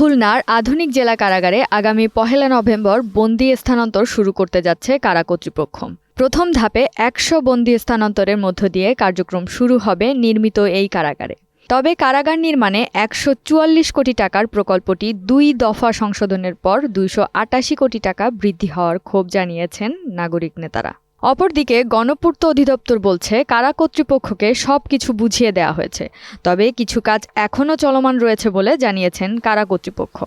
খুলনার আধুনিক জেলা কারাগারে আগামী পহেলা নভেম্বর বন্দি স্থানান্তর শুরু করতে যাচ্ছে কারা কর্তৃপক্ষ। প্রথম ধাপে একশো বন্দি স্থানান্তরের মধ্য দিয়ে কার্যক্রম শুরু হবে নির্মিত এই কারাগারে। তবে কারাগার নির্মাণে একশো চুয়াল্লিশ কোটি টাকার প্রকল্পটি দুই দফা সংশোধনের পর দুইশো আটাশি কোটি টাকা বৃদ্ধি হওয়ার ক্ষোভ জানিয়েছেন নাগরিক নেতারা। অপরদিকে গণপূর্ত অধিদপ্তর বলছে, কারা কর্তৃপক্ষকে সব কিছু বুঝিয়ে দেওয়া হয়েছে। তবে কিছু কাজ এখনও চলমান রয়েছে বলে জানিয়েছেন কারা কর্তৃপক্ষ।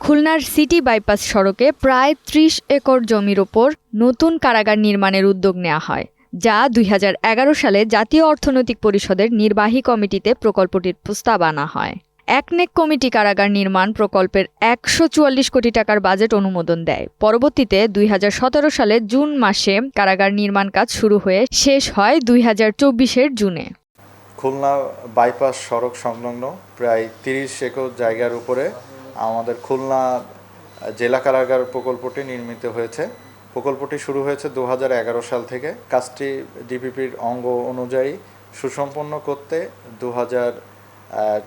খুলনার সিটি বাইপাস সড়কে প্রায় ত্রিশ একর জমির ওপর নতুন কারাগার নির্মাণের উদ্যোগ নেওয়া হয়, যা দুই হাজার এগারো সালে জাতীয় অর্থনৈতিক পরিষদের নির্বাহী কমিটিতে প্রকল্পটির প্রস্তাব আনা হয়। একনেক কমিটি কারাগার নির্মাণ প্রকল্পের একশো চুয়াল্লিশ কোটি টাকার বাজেট অনুমোদন দেয়। পরবর্তীতে দুই সালে জুন মাসে কারাগার নির্মাণ কাজ শুরু হয়ে শেষ হয় দুই হাজার চব্বিশের জুনে। খুলনা বাইপাস সড়ক সংলগ্ন প্রায় তিরিশ একর জায়গার উপরে আমাদের খুলনা জেলা কারাগার প্রকল্পটি নির্মিত হয়েছে। প্রকল্পটি শুরু হয়েছে দু হাজার এগারো সাল থেকে। কাজটি ডিপিপির অঙ্গ অনুযায়ী সুসম্পন্ন করতে দু হাজার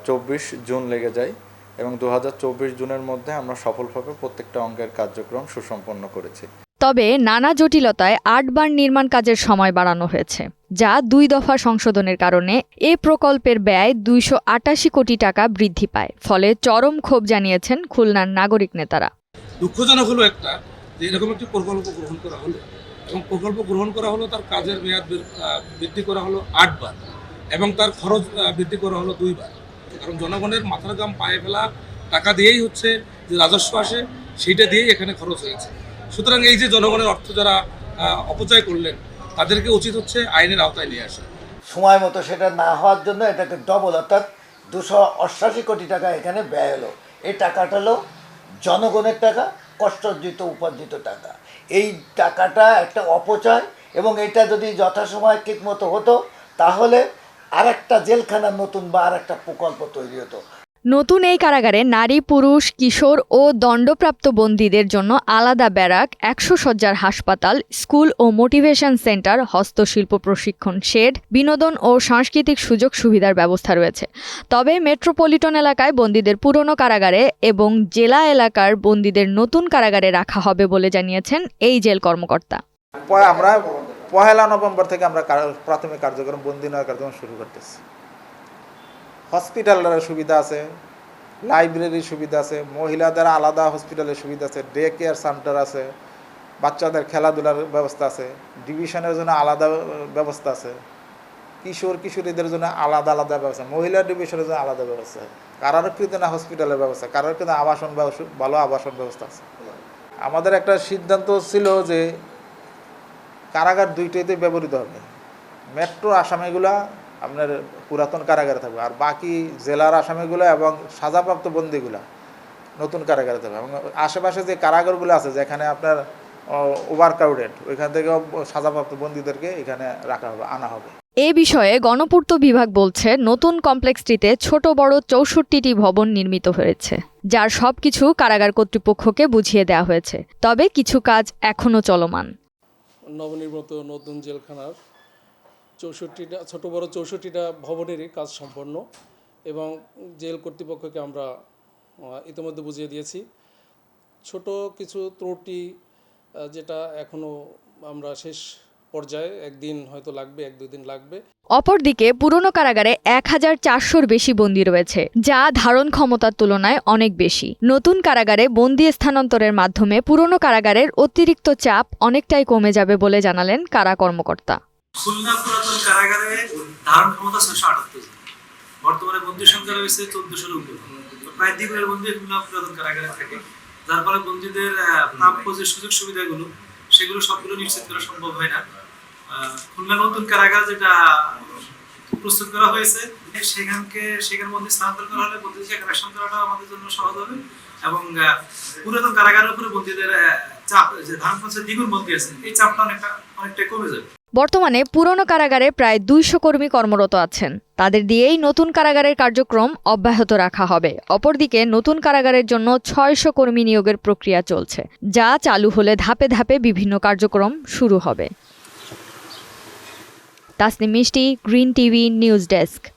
চব্বিশ জুন লেগে যায় এবং দুহাজার চব্বিশ জুনের মধ্যে আমরা সফলভাবে প্রত্যেকটা অঙ্গের কার্যক্রম সুসম্পন্ন করেছি। তবে নানা জটিলতায় আটবার নির্মাণ কাজের সময় বাড়ানো হয়েছে যা দুই দফা সংশোধনের কারণে এ প্রকল্পের ব্যয় দুইশো আটাশি কোটি টাকা বৃদ্ধি পায় ফলে চরম ক্ষোভ জানিয়েছেন খুলনার নাগরিক নেতারা। দুঃখজনক হলো একটা যে এরকম একটি প্রকল্প গ্রহণ করা হলো এবং প্রকল্প গ্রহণ করা হলো তার কাজের মেয়াদ বৃদ্ধি করা হলো আটবার। এবং তার খরচ বৃদ্ধি করা হলো দুইবার। কারণ জনগণের মাথার গাম পায়ে ফেলা টাকা দিয়েই হচ্ছে যে রাজস্ব আসে, সেইটা দিয়েই এখানে খরচ হয়েছে। সুতরাং এই যে জনগণের অর্থ যারা অপচয় করলেন, তাদেরকে উচিত হচ্ছে আইনের আওতায় নিয়ে আসা। সময় মতো সেটা না হওয়ার জন্য এটাকে ডবল অর্থাৎ দুশো অষ্টাশি কোটি টাকা এখানে ব্যয় হলো। এই টাকাটা হলো জনগণের টাকা কষ্টার্জিত উপার্জিত টাকা। এই টাকাটা একটা অপচয় এবং এটা যদি যথাসময় ঠিকমতো হতো, তাহলে আর একটা জেলখানা নতুন বা আর একটা প্রকল্প তৈরি হতো। নতুন এই কারাগারে নারী পুরুষ কিশোর ও দণ্ডপ্রাপ্ত বন্দীদের জন্য আলাদা ব্যারাক একশো সজ্জার হাসপাতাল স্কুল ও মোটিভেশন সেন্টার হস্তশিল্প প্রশিক্ষণ শেড বিনোদন ও সাংস্কৃতিক সুযোগ সুবিধার ব্যবস্থা রয়েছে। তবে মেট্রোপলিটন এলাকায় বন্দীদের পুরনো কারাগারে এবং জেলা এলাকার বন্দীদের নতুন কারাগারে রাখা হবে বলে জানিয়েছেন এই জেল কর্মকর্তা। আমরা পহেলা নভেম্বর থেকে আমরা প্রাথমিক কার্যক্রম, বন্দি নেওয়ার কার্যক্রম শুরু করতেছি। হসপিটালের সুবিধা আছে, লাইব্রেরির সুবিধা আছে, মহিলাদের আলাদা হসপিটালের সুবিধা আছে ডে কেয়ার সেন্টার আছে, বাচ্চাদের খেলাধুলার ব্যবস্থা আছে, ডিভিশনের জন্য আলাদা ব্যবস্থা আছে, কিশোর, কিশোরীদের জন্য আলাদা আলাদা ব্যবস্থা, মহিলা ডিভিশনের জন্য আলাদা ব্যবস্থা কারারকৃত না হসপিটালের ব্যবস্থা? কারারকৃত আবাসন ব্যবস্থা ভালো আবাসন ব্যবস্থা আছে। আমাদের একটা সিদ্ধান্ত ছিল যে কারাগার দুইটাইতে ব্যবহৃত হবে। মেট্রো আসামিগুলা আপনার পুরাতন কারাগারে থাকবে আর বাকি জেলার আসামিগুলো এবং সাজাপ্রাপ্ত বন্দিগুলা নতুন কারাগারে থাকবে। এবং আশেপাশে যে কারাগারগুলো আছে, যেখানে আপনার ওভার ক্রাউডেড ওইখান থেকে সাজাপ্রাপ্ত বন্দীদেরকে এখানে রাখা হবে, আনা হবে। এ বিষয়ে গণপূর্ত বিভাগ বলছে, নতুন কমপ্লেক্সটিতে ছোট বড় চৌষট্টিটি ভবন নির্মিত হয়েছে, যার সবকিছু কারাগার কর্তৃপক্ষকে বুঝিয়ে দেওয়া হয়েছে। তবে কিছু কাজ এখনও চলমান। নবনির্মিত নতুন জেলখানার চৌষট্টিটা, ছোটো বড় চৌষট্টিটা ভবনেরই কাজ সম্পন্ন এবং জেল কর্তৃপক্ষকে আমরা ইতিমধ্যে বুঝিয়ে দিয়েছি। ছোট কিছু ত্রুটি যেটা এখনও আমরা শেষ পর্যায়ে, একদিন হয়তো লাগবে, এক দুই দিন লাগবে। অপরদিকে পুরনো কারাগারে এক হাজার চারশোর বেশি বন্দী রয়েছে, যা ধারণ ক্ষমতার তুলনায় অনেক বেশি। নতুন কারাগারে বন্দি স্থানান্তরের মাধ্যমে পুরনো কারাগারের অতিরিক্ত চাপ অনেকটাই কমে যাবে বলে জানালেন কারা কর্মকর্তা। বর্তমানে সংখ্যা রয়েছে চোদ্দশোর উপরে প্রায় দ্বিগুণের খুলনা পুরাতন কারাগারে থাকে। যার ফলে বন্দীদের প্রাপ্য যে সুযোগ সুবিধাগুলো, সেগুলো সবগুলো নিশ্চিত করা সম্ভব হয় না। খুলনা নতুন কারাগার যেটা প্রস্তুত করা হয়েছে, সেখানকে সেখান মধ্যে স্থানান্তর করা হলে বন্দীদের করাটা আমাদের জন্য সহজ হবে। এবং পুরাতন কারাগারের উপরে বন্দীদের চাপ, যে দ্বিগুণ বন্দী আছে, এই চাপটা অনেকটা কমে যাবে। বর্তমানে পুরনো কারাগারে প্রায় দুইশো কর্মী কর্মরত আছেন। তাদের দিয়েই নতুন কারাগারের কার্যক্রম অব্যাহত রাখা হবে। অপরদিকে নতুন কারাগারের জন্য ছয়শো কর্মী নিয়োগের প্রক্রিয়া চলছে, যা চালু হলে ধাপে ধাপে বিভিন্ন কার্যক্রম শুরু হবে। तस्निमिष्टि ग्रीन टीवी न्यूज़ डेस्क।